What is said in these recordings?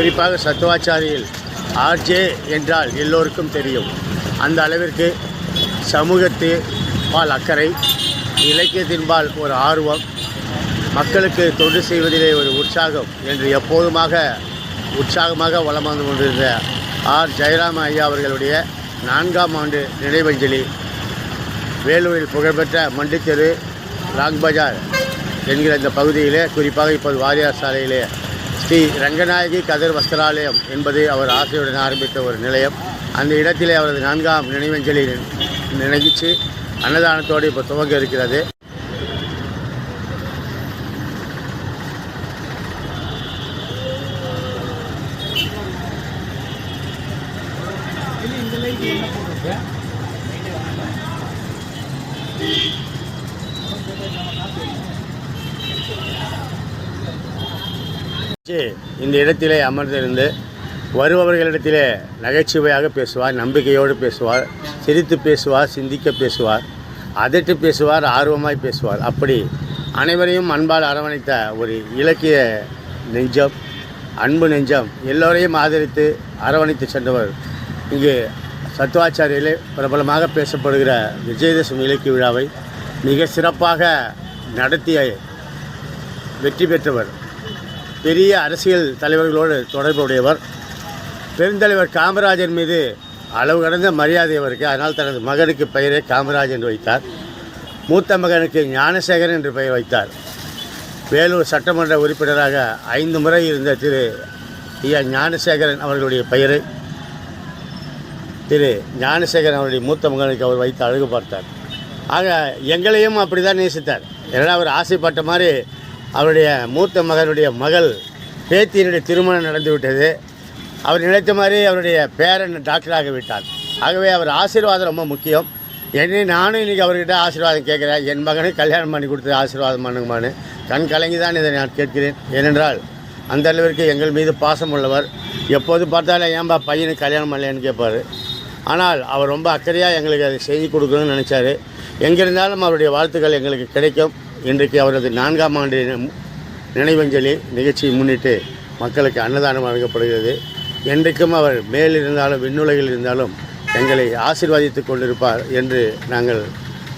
குறிப்பாக சத்துவாச்சாரியில் ஆர்ஜே என்றால் எல்லோருக்கும் தெரியும். அந்த அளவிற்கு சமூகத்து பால் அக்கறை இலக்கியத்தின்பால் ஒரு ஆர்வம் மக்களுக்கு தொண்டு செய்வதிலே ஒரு உற்சாகம் என்று எப்போதுமாக உற்சாகமாக வலம் வந்து கொண்டிருந்த ஆர் ஜெயராம ஐயா அவர்களுடைய நான்காம் ஆண்டு நினைவஞ்சலி வேலூரில் புகழ்பெற்ற மண்டித்தெரு லாங் பஜார் என்கிற இந்த பகுதியிலே குறிப்பாக இப்போது வாரியார் சாலையிலே ஸ்ரீ ரங்கநாயகி கதிர் வஸ்திராலயம் என்பது அவர் ஆசையுடன் ஆரம்பித்த ஒரு நிலையம். அந்த இடத்திலே அவரது நான்காம் நினைவஞ்சலி நினைச்சு அன்னதானத்தோடு இப்போ துவங்க இருக்கிறது. வச்சு இந்த இடத்திலே அமர்ந்திருந்து வருபவர்களிடத்திலே நகைச்சுவையாக பேசுவார் நம்பிக்கையோடு பேசுவார் சிரித்து பேசுவார் சிந்திக்க பேசுவார் அதட்டு பேசுவார் ஆர்வமாய் பேசுவார். அப்படி அனைவரையும் அன்பால் அரவணைத்த ஒரு இலக்கிய நெஞ்சம் அன்பு நெஞ்சம் எல்லோரையும் ஆதரித்து அரவணைத்து சென்றவர் இங்கு சத்துவாச்சாரியிலே பிரபலமாக பேசப்படுகிற விஜயதசமி இலக்கிய விழாவை மிக சிறப்பாக நடத்திய வெற்றி பெற்றவர். பெரிய அரசியல் தலைவர்களோடு தொடர்புடையவர். பெருந்தலைவர் காமராஜர் மீது அளவு கடந்த மரியாதை அவருக்கு. அதனால் தனது மகனுக்கு பெயரை காமராஜ் என்று வைத்தார். மூத்த மகனுக்கு ஞானசேகரன் என்று பெயர் வைத்தார். வேலூர் சட்டமன்ற உறுப்பினராக ஐந்து முறை இருந்த திரு ஐயா ஞானசேகரன் அவர்களுடைய பெயரை திரு ஞானசேகரன் அவருடைய மூத்த மகனுக்கு அவர் வைத்து அழகு பார்த்தார். ஆக எங்களையும் அப்படி தான் நேசித்தார். ஏன்னா அவர் ஆசைப்பட்ட மாதிரி அவருடைய மூத்த மகனுடைய மகள் பேத்தியினுடைய திருமணம் நடந்து விட்டது அவர் நினைத்த மாதிரி அவருடைய பேரன் டாக்டராக விட்டார் ஆகவே அவர் ஆசீர்வாதம் ரொம்ப முக்கியம். என்னை நானும் இன்றைக்கி அவர்கிட்ட ஆசீர்வாதம் கேட்குறேன். என் மகனுக்கு கல்யாணம் பண்ணி கொடுத்து ஆசீர்வாதம் பண்ணுங்கமானு கண் கலங்கி தான் இதை நான் கேட்கிறேன். ஏனென்றால் அந்த அளவிற்கு எங்கள் மீது பாசம் உள்ளவர். எப்போது பார்த்தாலும் ஏன்பா பையனுக்கு கல்யாணம் பண்ணலைன்னு கேட்பார். ஆனால் அவர் ரொம்ப அக்கறையாக எங்களுக்கு அதை செய்து கொடுக்கணும்னு நினச்சாரு. எங்கிருந்தாலும் அவருடைய வாழ்த்துக்கள் எங்களுக்கு கிடைக்கும். இன்றைக்கு அவரது நான்காம் ஆண்டு நினைவஞ்சலி நிகழ்ச்சியை முன்னிட்டு மக்களுக்கு அன்னதானம் வழங்கப்படுகிறது. என்றைக்கும் அவர் மேல் இருந்தாலும் விண்ணுலகில் இருந்தாலும் எங்களை ஆசிர்வாதித்து கொண்டிருப்பார் என்று நாங்கள்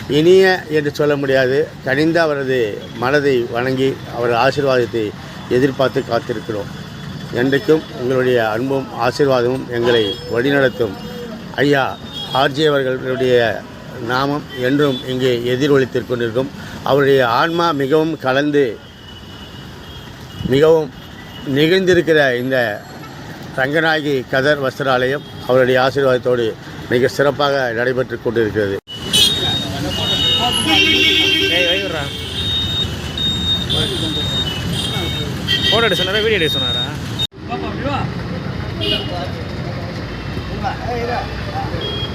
இனிய என்று சொல்ல முடியாது. கனிந்த அவரது மனதை வணங்கி அவர் ஆசீர்வாதத்தை எதிர்பார்த்து காத்திருக்கிறோம். என்றைக்கும் உங்களுடைய அன்பும் ஆசிர்வாதமும் எங்களை வழிநடத்தும். ஐயா ஆர்ஜி அவர்களுடைய நாமம் என்றும் இங்கே எதிரொலித்துக் கொண்டிருக்கும். அவருடைய ஆன்மா மிகவும் கலந்து மிகவும் நிகழ்ந்திருக்கிற இந்த ரங்கநாயகி கதர் வஸ்திராலயம் அவருடைய ஆசீர்வாதத்தோடு மிக சிறப்பாக நடைபெற்று கொண்டிருக்கிறது. ஃபோட்டோ சொன்னாரா வீடியோ பாப்பா